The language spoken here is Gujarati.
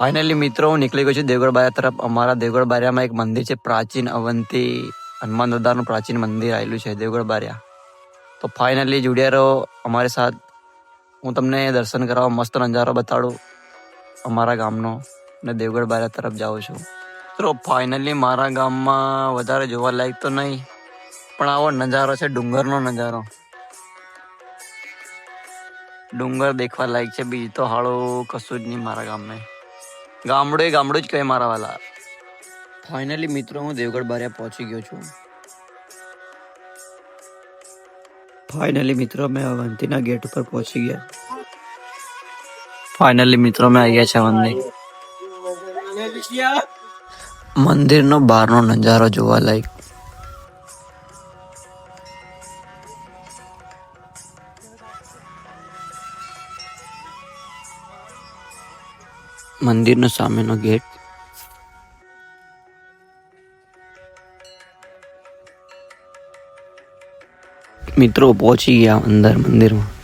ફાઇનલી મિત્રો, હું નીકળી ગયો છું દેવગઢ બારિયા તરફ. અમારા દેવગઢ બારિયામાં એક મંદિર છે, પ્રાચીન અવંતી હનુમાન દાદાનું પ્રાચીન મંદિર આવેલું છે દેવગઢ બારિયા તો ફાઇનલી જોડ્યા રહો અમારી સાથ. હું તમને દર્શન કરાવવા મસ્ત નજારો બતાડું અમારા ગામનો ને દેવગઢ બારિયા તરફ જાઉં છું. તો ફાઇનલી મારા ગામમાં વધારે જોવા લાયક તો નહીં, પણ આવો નજારો છે, ડુંગરનો નજારો. ડુંગર દેખવા લાયક છે, બીજું તો હાળો કશું જ નહીં મારા ગામમાં ગામડું એ ગામડું જ કહે મારા વાલા. ફાઇનલી મિત્રો હું દેવગઢ બારિયા પહોંચી ગયો છું. ફાઇનલી મિત્રો મેં અવંતીના ગેટ ઉપર પહોંચી ગયા. ફાઇનલી મિત્રો મેં આવી ગયા છે અવંતી મંદિરનો બહારનો નજારો જોવા લાયક. મંદિરનો સામેનો ગેટ. મિત્રો પહોંચી ગયા અંદર મંદિરમાં.